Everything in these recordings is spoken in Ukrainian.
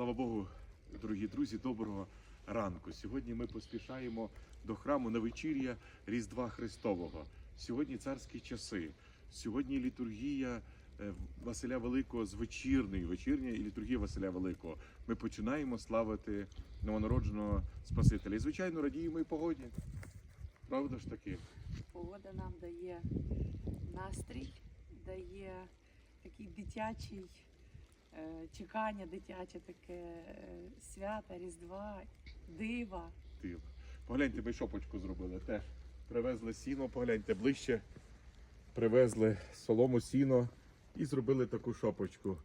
Слава Богу, дорогі друзі, доброго ранку. Сьогодні ми поспішаємо до храму на вечір'я Різдва Христового. Сьогодні царські часи. Сьогодні літургія е, Василя Великого з вечірної, вечірня і літургія Василя Великого. Ми починаємо славити новонародженого Спасителя. І звичайно радіємо і погоді. Правда ж таки? Погода нам дає настрій, дає такий дитячий чекання, дитяче таке е, свята, Різдва, дива. Тил. Погляньте, ми шопочку зробили теж. Привезли сіно, погляньте ближче. Привезли солому сіно і зробили таку шопочку.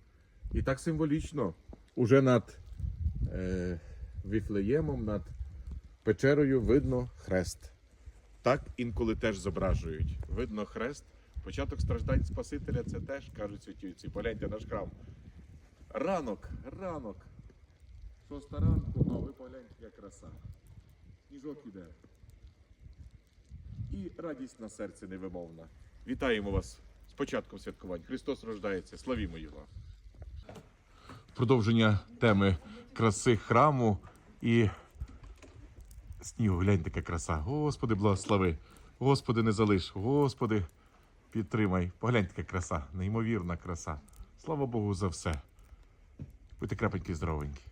І так символічно. Уже над е, Віфлеємом, над печерою видно хрест. Так інколи теж зображують. Видно хрест. Початок страждань Спасителя це теж кажуть святівці. Погляньте наш храм. Ранок, ранок. Шоста ранку, а ви погляньте, яка краса. Сніжок іде. І радість на серці невимовна. Вітаємо вас з початком святкувань. Христос рождається, славімо Його. Продовження теми краси храму і снігу. Глянь, така краса. Господи, благослови. Господи, не залиш. Господи, підтримай. Поглянь, така краса, неймовірна краса. Слава Богу за все. Будьте крапенькі здоровенькі.